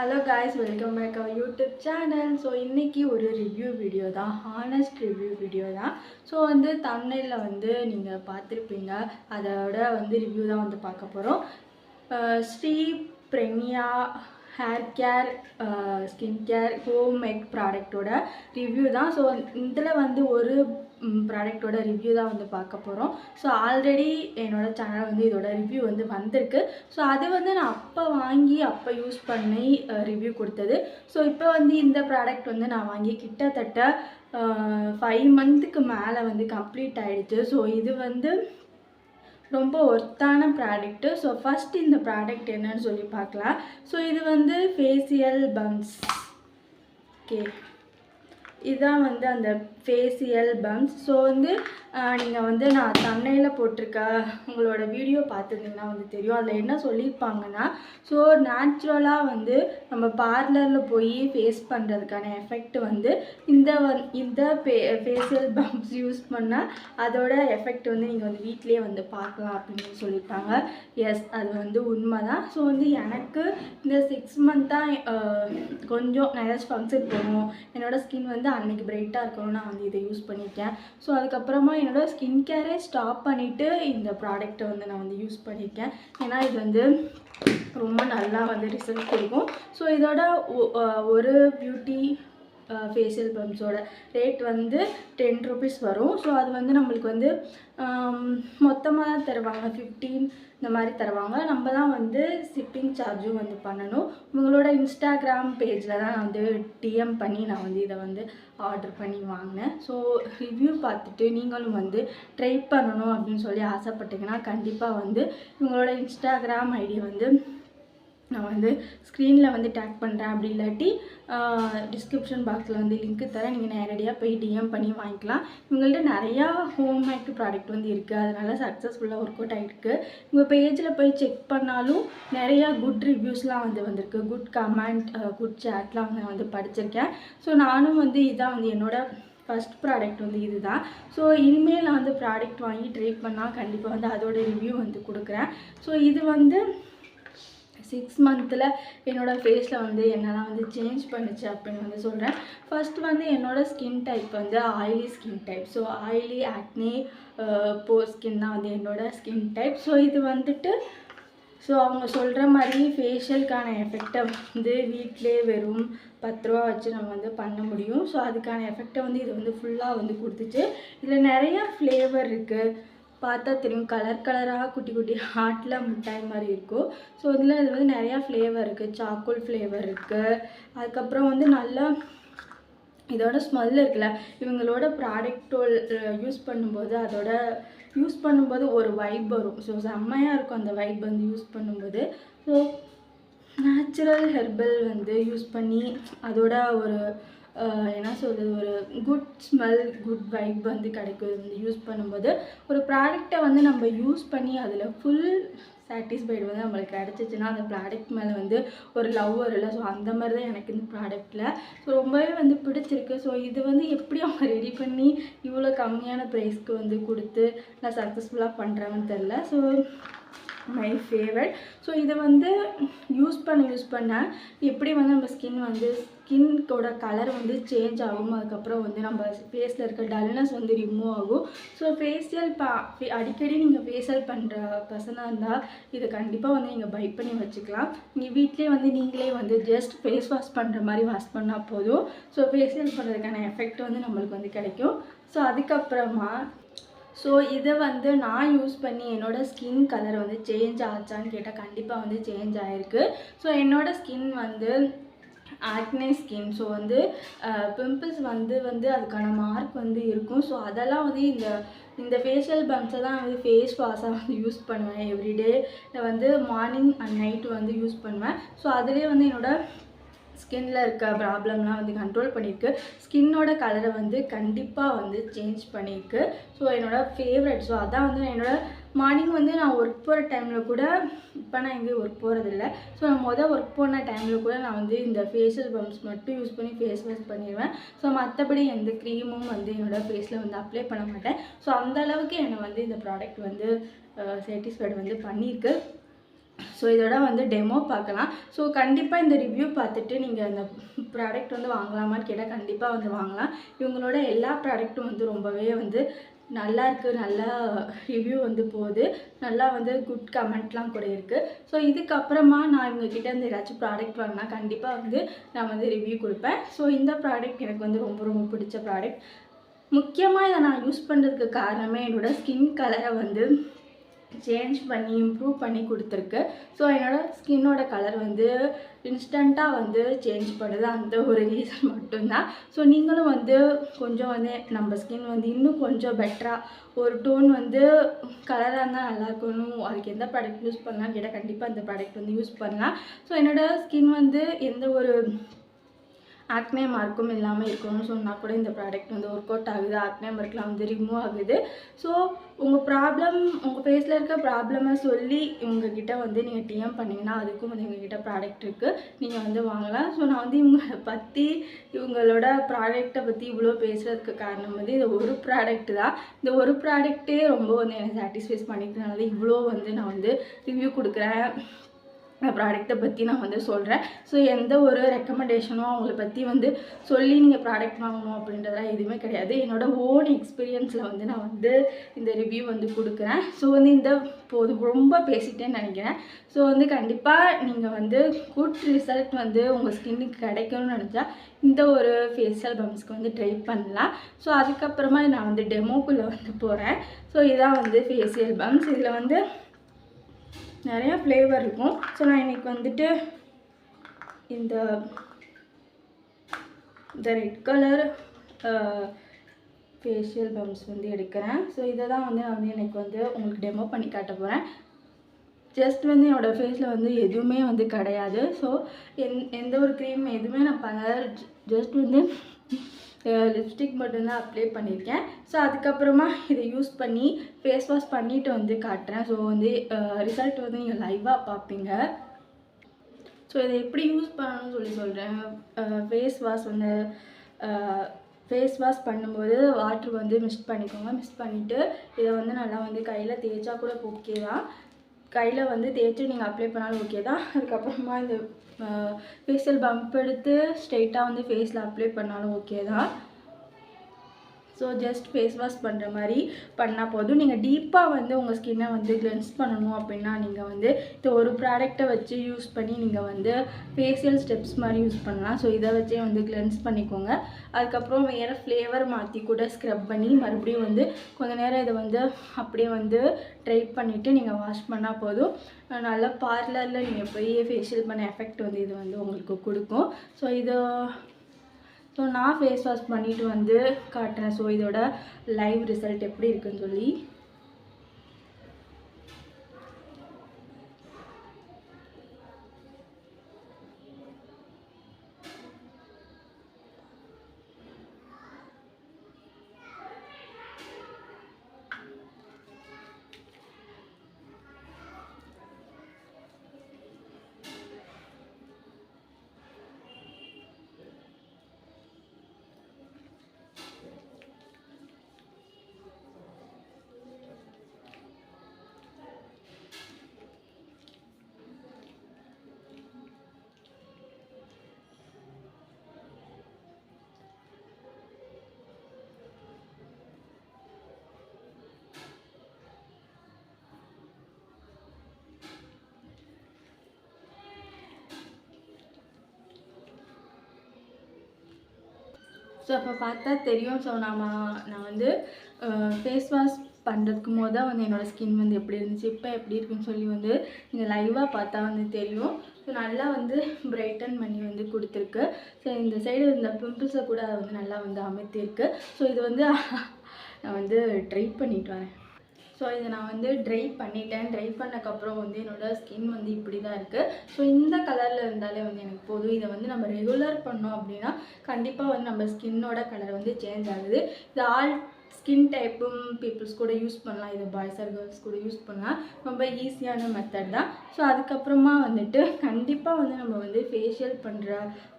Hello guys welcome back our YouTube channel so இன்றைக்கி ஒரு review video தான் honest review video தான். So வந்து தமிழில் வந்து நீங்கள் பார்த்துருப்பீங்க. அதோட வந்து ரிவ்யூ தான் வந்து பார்க்க போகிறோம் Sri Pragnya hair care skin care home make ப்ராடக்ட்டோட review தான். ஸோ இதில் வந்து ஒரு ப்ராடக்ட்டோட ரிவ்யூ தான் வந்து பார்க்க போகிறோம் ஸோ ஆல்ரெடி என்னோடய சேனல் வந்து இதோட ரிவ்யூ வந்து வந்திருக்கு. ஸோ அது வந்து நான் அப்போ வாங்கி அப்போ யூஸ் பண்ணி ரிவ்யூ கொடுத்தது. ஸோ இப்போ வந்து இந்த ப்ராடக்ட் வந்து நான் வாங்கி கிட்டத்தட்ட ஃபைவ் மந்த்துக்கு மேலே வந்து கம்ப்ளீட் ஆகிடுச்சு ஸோ இது வந்து ரொம்ப ஒர்த்தான ப்ராடக்ட்டு ஸோ ஃபஸ்ட் இந்த ப்ராடக்ட் என்னன்னு சொல்லி பார்க்கலாம். ஸோ இது வந்து ஃபேஷியல் பம்ஸ் ஓகே இதுதான் வந்து அந்த ஃபேஷியல் பம்ஸ் ஸோ வந்து நீங்கள் வந்து நான் தன்னையில் போட்டிருக்க உங்களோட வீடியோ பார்த்துருந்தீங்கன்னா வந்து தெரியும். அதில் என்ன சொல்லியிருப்பாங்கன்னா ஸோ நேச்சுரலாக வந்து நம்ம பார்லரில் போய் ஃபேஸ் பண்ணுறதுக்கான எஃபெக்ட் வந்து இந்த வந் இந்த ஃபே ஃபேஷியல் பம்ப்ஸ் யூஸ் பண்ணால் அதோட எஃபெக்ட் வந்து நீங்கள் வந்து வீட்லேயே வந்து பார்க்கலாம் அப்படின்னு சொல்லியிருப்பாங்க. எஸ் அது வந்து உண்மை தான் ஸோ வந்து எனக்கு இந்த சிக்ஸ் மந்த்தாக கொஞ்சம் நான் ஃபங்க்ஷன் போகணும் என்னோடய ஸ்கின் வந்து அன்றைக்கி பிரைட்டாக இருக்கணும் நான் வந்து இதை யூஸ் பண்ணியிருக்கேன் ஸோ அதுக்கப்புறமா என்னோடய ஸ்கின் கேரே ஸ்டாப் பண்ணிவிட்டு இந்த ப்ராடக்ட்டை வந்து நான் வந்து யூஸ் பண்ணியிருக்கேன் ஏன்னா இது வந்து ரொம்ப நல்லா வந்து ரிசல்ட் கொடுக்கும். ஸோ இதோட ஒரு பியூட்டி ஃபேஷியல் பம்ப்ஸோட ரேட் வந்து டென் ருபீஸ் வரும். ஸோ அது வந்து நம்மளுக்கு வந்து மொத்தமாக தான் தருவாங்க. ஃபிஃப்டீன் இந்த மாதிரி தருவாங்க. நம்ம தான் வந்து ஷிப்பிங் சார்ஜும் வந்து பண்ணணும். உங்களோட இன்ஸ்டாகிராம் பேஜில் தான் நான் வந்து டிஎம் பண்ணி நான் வந்து இதை வந்து ஆர்டர் பண்ணி வாங்கினேன். ஸோ ரிவ்யூ பார்த்துட்டு நீங்களும் வந்து ட்ரை பண்ணணும் அப்படின்னு சொல்லி ஆசைப்பட்டீங்கன்னா கண்டிப்பாக வந்து உங்களோட இன்ஸ்டாகிராம் ஐடி வந்து நான் வந்து ஸ்க்ரீனில் வந்து டேக் பண்ணுறேன் அப்படி இல்லாட்டி டிஸ்கிரிப்ஷன் பாக்ஸில் வந்து லிங்க்கு தரேன். நீங்கள் நேரடியாக போய் டிஎம் பண்ணி வாங்கிக்கலாம். இவங்கள்ட்ட நிறையா ஹோம் மேக் ப்ராடக்ட் வந்து இருக்குது அதனால் சக்ஸஸ்ஃபுல்லாக ஒர்க் அவுட் ஆகிருக்கு உங்கள் பேஜில் போய் செக் பண்ணாலும் நிறையா குட் ரிவ்யூஸ்லாம் வந்து வந்திருக்கு. குட் கமெண்ட் குட் சேட்லாம் வந்து நான் வந்து படிச்சிருக்கேன். ஸோ நானும் வந்து இதான் வந்து என்னோடய ஃபஸ்ட் ப்ராடக்ட் வந்து இது தான் ஸோ இனிமேல் நான் வந்து ப்ராடக்ட் வாங்கி ட்ரை பண்ணால் கண்டிப்பாக வந்து அதோடய ரிவ்யூ வந்து கொடுக்குறேன். ஸோ இது வந்து சிக்ஸ் மந்தில் என்னோடய ஃபேஸில் வந்து என்னெல்லாம் வந்து சேஞ்ச் பண்ணுச்சு அப்படின்னு வந்து சொல்கிறேன் ஃபர்ஸ்ட் வந்து என்னோடய ஸ்கின் டைப் வந்து oily skin type so oily acne போ ஸ்கின் தான் வந்து என்னோடய ஸ்கின் டைப் ஸோ இது வந்துட்டு ஸோ அவங்க சொல்கிற மாதிரி ஃபேஷியலுக்கான எஃபெக்டை வந்து வீட்டிலே வெறும் பத்து ரூபா வச்சு நம்ம வந்து பண்ண முடியும். ஸோ அதுக்கான எஃபெக்டை வந்து இது வந்து ஃபுல்லாக வந்து கொடுத்துச்சு. இதில் நிறையா ஃப்ளேவர் இருக்குது பார்த்தா தெரியும் கலர் கலராக குட்டி குட்டி ஹார்ட்டில் மிட்டாய் மாதிரி இருக்கும். ஸோ இதில் இது வந்து நிறையா ஃப்ளேவர் இருக்குது சாக்கோல் ஃப்ளேவர் இருக்குது அதுக்கப்புறம் வந்து நல்லா இதோட ஸ்மெல் இருக்குல்ல இவங்களோட ப்ராடக்டோல் யூஸ் பண்ணும்போது அதோட யூஸ் பண்ணும்போது ஒரு வைப் வரும். ஸோ செம்மையாக இருக்கும் அந்த வைப் வந்து யூஸ் பண்ணும்போது. ஸோ நேச்சுரல் ஹெர்பல் வந்து யூஸ் பண்ணி அதோட ஒரு என்ன சொல்கிறது ஒரு குட் ஸ்மெல் குட் வைப் வந்து கிடைக்கும். வந்து யூஸ் பண்ணும்போது ஒரு ப்ராடக்டை வந்து நம்ம யூஸ் பண்ணி அதில் ஃபுல் சாட்டிஸ்ஃபைடு வந்து நம்மளுக்கு கிடச்சிச்சின்னா அந்த ப்ராடக்ட் மேலே வந்து ஒரு லவ் வரும்ல ஸோ அந்த மாதிரி தான் எனக்கு இந்த ப்ராடக்ட்டில் ஸோ ரொம்பவே வந்து பிடிச்சிருக்கு. ஸோ இது வந்து எப்படி அவங்க ரெடி பண்ணி இவ்வளோ கம்மியான ப்ரைஸ்க்கு வந்து கொடுத்து நான் சக்ஸஸ்ஃபுல்லாக பண்ணுறேன்னு தெரில ஸோ மை ஃபேவரட் ஸோ இதை வந்து யூஸ் பண்ண யூஸ் பண்ண எப்படி வந்து நம்ம ஸ்கின் வந்து ஸ்கின்கோட கலர் வந்து சேஞ்ச் ஆகும்? அதுக்கப்புறம் வந்து நம்ம ஃபேஸில் இருக்க டல்னஸ் வந்து ரிமூவ் ஆகும். ஸோ ஃபேஷியல் பா அடிக்கடி நீங்கள் ஃபேஷியல் பண்ணுற பர்சனாக இருந்தால் இதை கண்டிப்பாக வந்து நீங்கள் பை பண்ணி வச்சுக்கலாம். நீங்கள் வீட்லேயே வந்து நீங்களே வந்து ஜஸ்ட் ஃபேஸ் வாஷ் பண்ணுற மாதிரி வாஷ் பண்ணால் போதும். ஸோ ஃபேஷியல் பண்ணுறதுக்கான எஃபெக்ட் வந்து நம்மளுக்கு வந்து கிடைக்கும். ஸோ அதுக்கப்புறமா ஸோ இதை வந்து நான் யூஸ் பண்ணி என்னோடய ஸ்கின் கலர் வந்து சேஞ்ச் ஆச்சான்னு கேட்டால் கண்டிப்பாக வந்து சேஞ்ச் ஆகிருக்கு ஸோ என்னோடய ஸ்கின் வந்து ஆக்னே ஸ்கின் ஸோ வந்து பிம்பிள்ஸ் வந்து வந்து அதுக்கான மார்க் வந்து இருக்கும். ஸோ அதெல்லாம் வந்து இந்த இந்த ஃபேஷியல் பம்ப்ஸை தான் வந்து ஃபேஸ் வாஷாக வந்து யூஸ் பண்ணுவேன். எவ்ரிடே வந்து மார்னிங் அண்ட் நைட்டு வந்து யூஸ் பண்ணுவேன். ஸோ அதிலே வந்து என்னோடய ஸ்கின்னில் இருக்க ப்ராப்ளம்லாம் வந்து கண்ட்ரோல் பண்ணியிருக்கு ஸ்கின்னோட கலரை வந்து கண்டிப்பாக வந்து சேஞ்ச் பண்ணியிருக்கு ஸோ என்னோடய ஃபேவரட் ஸோ அதான் வந்து என்னோடய மார்னிங் வந்து நான் ஒர்க் போகிற டைமில் கூட இப்போ நான் எங்கேயும் ஒர்க் போகிறதில்ல ஸோ நான் மொதல் ஒர்க் போன டைமில் கூட நான் வந்து இந்த ஃபேஷியல் பம்ப்ஸ் மட்டும் யூஸ் பண்ணி ஃபேஸ் வாஷ் பண்ணிடுவேன் ஸோ மற்றபடி எந்த க்ரீமும் வந்து என்னோடய ஃபேஸில் வந்து அப்ளை பண்ண மாட்டேன். ஸோ அந்த அளவுக்கு என்னை வந்து இந்த ப்ராடக்ட் வந்து சேட்டிஸ்ஃபைடு வந்து பண்ணியிருக்கு. ஸோ இதோட வந்து டெமோ பார்க்கலாம். ஸோ கண்டிப்பாக இந்த ரிவ்யூ பார்த்துட்டு நீங்கள் அந்த ப்ராடக்ட் வந்து வாங்கலாமான்னு கேட்டால் கண்டிப்பாக வந்து வாங்கலாம். இவங்களோட எல்லா ப்ராடக்ட்டும் வந்து ரொம்பவே வந்து நல்லா இருக்குது நல்லா ரிவ்யூ வந்து போகுது. நல்லா வந்து குட் கமெண்ட்லாம் கூட இருக்குது ஸோ இதுக்கப்புறமா நான் இவங்கக்கிட்ட வந்து ஏதாச்சும் ப்ராடக்ட் வாங்கினா கண்டிப்பாக வந்து நான் வந்து ரிவ்யூ கொடுப்பேன். ஸோ இந்த ப்ராடக்ட் எனக்கு வந்து ரொம்ப ரொம்ப பிடிச்ச ப்ராடக்ட் முக்கியமாக இதை நான் யூஸ் பண்ணுறதுக்கு காரணமே என்னோடய ஸ்கின் கலரை வந்து சேஞ்ச் பண்ணி இம்ப்ரூவ் பண்ணி கொடுத்துருக்கு. ஸோ என்னோடய ஸ்கின்னோட கலர் வந்து இன்ஸ்டண்ட்டாக வந்து சேஞ்ச் பண்ணுது. அந்த ஒரு ரீசன் மட்டும்தான். ஸோ நீங்களும் வந்து கொஞ்சம் வந்து நம்ம ஸ்கின் வந்து இன்னும் கொஞ்சம் பெட்டராக ஒரு டோன் வந்து கலராக இருந்தால் நல்லா இருக்கணும். அதுக்கு எந்த ப்ராடக்ட் யூஸ் பண்ணலாம்னு கேட்டால் கண்டிப்பாக அந்த ப்ராடக்ட் வந்து யூஸ் பண்ணலாம். ஸோ என்னோடய ஸ்கின் வந்து எந்த ஒரு ஆக்னே மார்க்கும் இல்லாமல் இருக்கணும்னு சொன்னால் கூட இந்த ப்ராடக்ட் வந்து ஒர்க் அவுட் ஆகுது ஆக்னே மார்க்லாம் வந்து ரிமூவ் ஆகுது ஸோ உங்கள் ப்ராப்ளம் உங்கள் ஃபேஸில் இருக்க ப்ராப்ளமை சொல்லி இவங்கக்கிட்ட வந்து நீங்கள் டிஎம் பண்ணிங்கன்னா அதுக்கும் வந்து எங்ககிட்ட ப்ராடக்ட் இருக்குது நீங்கள் வந்து வாங்கலாம். ஸோ நான் வந்து இவங்களை பற்றி இவங்களோட ப்ராடக்ட்டை பற்றி இவ்வளோ பேசுகிறதுக்கு காரணம் வந்து இந்த ஒரு ப்ராடக்ட் தான் இந்த ஒரு ப்ராடக்ட்டே ரொம்ப வந்து என்னை சாட்டிஸ்ஃபைஸ் பண்ணிக்கிறதுனால இவ்வளோ வந்து நான் வந்து ரிவ்யூ கொடுக்குறேன். ப்ராடக்ட்டை பற்றி நான் வந்து சொல்கிறேன் ஸோ எந்த ஒரு ரெக்கமெண்டேஷனும் அவங்கள பற்றி வந்து சொல்லி நீங்கள் ப்ராடக்ட் வாங்கணும் அப்படின்றதெல்லாம் எதுவுமே கிடையாது. என்னோடய ஓன் எக்ஸ்பீரியன்ஸில் வந்து நான் வந்து இந்த ரிவ்யூ வந்து கொடுக்குறேன். ஸோ வந்து இந்த போது ரொம்ப பேசிட்டேன்னு நினைக்கிறேன். ஸோ வந்து கண்டிப்பாக நீங்கள் வந்து குட் ரிசல்ட் வந்து உங்கள் ஸ்கின்னுக்கு கிடைக்கணும்னு நினச்சா இந்த ஒரு ஃபேஷியல் பம்ஸ்க்கு வந்து ட்ரை பண்ணலாம். ஸோ அதுக்கப்புறமா நான் வந்து டெமோக்குள்ளே வந்து போகிறேன் ஸோ இதான் வந்து ஃபேஷியல் பம்ஸ் இதில் வந்து நிறையா ஃப்ளேவர் இருக்கும். ஸோ நான் இன்றைக்கி வந்துட்டு இந்த இந்த ரெட் கலர் ஃபேஷியல் பம்ஸ் வந்து எடுக்கிறேன். ஸோ இதை தான் வந்து நான் வந்து எனக்கு வந்து உங்களுக்கு டெமோ பண்ணி காட்ட போகிறேன் ஜஸ்ட் வந்து என்னோடய ஃபேஸில் வந்து எதுவுமே வந்து கிடையாது. ஸோ எந் எந்த ஒரு க்ரீம் எதுவுமே நான் பண்ண ஜஸ்ட் வந்து லிப்ஸ்டிக் மட்டும்தான் அப்ளை பண்ணியிருக்கேன். ஸோ அதுக்கப்புறமா இதை யூஸ் பண்ணி ஃபேஸ் வாஷ் பண்ணிவிட்டு வந்து காட்டுறேன். ஸோ வந்து ரிசல்ட் வந்து நீங்கள் லைவாக பார்ப்பீங்க. ஸோ இதை எப்படி யூஸ் பண்ணணும்னு சொல்லி சொல்கிறேன் ஃபேஸ் வாஷ் வந்து ஃபேஸ் வாஷ் பண்ணும்போது வாட்ரு வந்து மிக்ஸ் பண்ணிக்கோங்க. மிக்ஸ் பண்ணிவிட்டு இதை வந்து நல்லா வந்து கையில் தேய்ச்சா கூட ஓகே தான். கையில் வந்து தேய்ச்சி நீங்கள் அப்ளை பண்ணாலும் ஓகே தான். அதுக்கப்புறமா இந்த ஃபேஷியல் பம்ப் எடுத்து ஸ்ட்ரெயிட்டாக வந்து ஃபேஸில் அப்ளை பண்ணாலும் ஓகே தான். ஸோ ஜஸ்ட் ஃபேஸ் வாஷ் பண்ணுற மாதிரி பண்ணால் போதும். நீங்கள் டீப்பாக வந்து உங்கள் ஸ்கின்னை வந்து கிளென்ஸ் பண்ணணும் அப்படின்னா நீங்கள் வந்து இந்த ஒரு ப்ராடக்டை வச்சு யூஸ் பண்ணி நீங்கள் வந்து ஃபேஷியல் ஸ்டெப்ஸ் மாதிரி யூஸ் பண்ணலாம். ஸோ இதை வச்சே வந்து கிளென்ஸ் பண்ணிக்கோங்க. அதுக்கப்புறம் வேறு ஃப்ளேவர் மாற்றி கூட ஸ்க்ரப் பண்ணி மறுபடியும் வந்து கொஞ்ச நேரம் இதை வந்து அப்படியே வந்து ட்ரை பண்ணிவிட்டு நீங்கள் வாஷ் பண்ணால் போதும். நல்லா பார்லரில் நீங்கள் போய் ஃபேஷியல் பண்ண எஃபெக்ட் வந்து இது வந்து உங்களுக்கு கொடுக்கும். ஸோ இது ஸோ நான் ஃபேஸ் வாஷ் பண்ணிவிட்டு வந்து காட்டுறேன். ஸோ இதோட லைவ் ரிசல்ட் எப்படி இருக்குன்னு சொல்லி. ஸோ அப்போ பார்த்தா தெரியும். ஸோ நாம் நான் வந்து ஃபேஸ் வாஷ் பண்ணுறதுக்கு போது தான் வந்து என்னோடய ஸ்கின் வந்து எப்படி இருந்துச்சு இப்போ எப்படி இருக்குன்னு சொல்லி வந்து நீங்கள் லைவாக பார்த்தா வந்து தெரியும். ஸோ நல்லா வந்து பிரைட்டன் பண்ணி வந்து கொடுத்துருக்கு. ஸோ இந்த சைடு இந்த பிம்பிள்ஸை கூட வந்து நல்லா வந்து அமைத்திருக்கு. ஸோ இது வந்து நான் வந்து ட்ரை பண்ணிட்டு வரேன். ஸோ இதை நான் வந்து ட்ரை பண்ணிட்டேன். ட்ரை பண்ணக்கப்புறம் வந்து என்னோடய ஸ்கின் வந்து இப்படி தான் இருக்குது ஸோ இந்த கலரில் இருந்தாலே வந்து எனக்கு போதும். இதை வந்து நம்ம ரெகுலர் பண்ணோம் அப்படின்னா கண்டிப்பாக வந்து நம்ம ஸ்கின்னோட கலர் வந்து சேஞ்ச் ஆகுது. இது ஆல் ஸ்கின் டைப்பும் பீப்புள்ஸ் கூட யூஸ் பண்ணலாம். இது பாய்ஸ் ஆர் கேர்ள்ஸ் கூட யூஸ் பண்ணலாம். ரொம்ப ஈஸியான மெத்தட் தான். ஸோ அதுக்கப்புறமா வந்துட்டு கண்டிப்பாக வந்து நம்ம வந்து ஃபேஷியல் பண்ணுற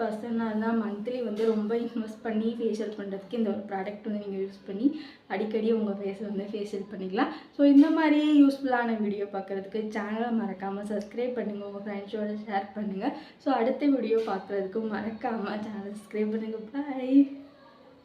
பர்சனாக இருந்தால் மந்த்லி வந்து ரொம்ப இன்வெஸ்ட் பண்ணி ஃபேஷியல் பண்ணுறதுக்கு இந்த ஒரு ப்ராடக்ட் வந்து நீங்கள் யூஸ் பண்ணி அடிக்கடி உங்கள் ஃபேஸை வந்து ஃபேஷியல் பண்ணிக்கலாம். ஸோ இந்த மாதிரி யூஸ்ஃபுல்லான வீடியோ பார்க்குறதுக்கு சேனலை மறக்காமல் சப்ஸ்கிரைப் பண்ணுங்கள் உங்கள் ஃப்ரெண்ட்ஸோட ஷேர் பண்ணுங்கள் ஸோ அடுத்த வீடியோ பார்க்குறதுக்கும் மறக்காமல் சேனல் சப்ஸ்கிரைப் பண்ணுங்கள் பாய்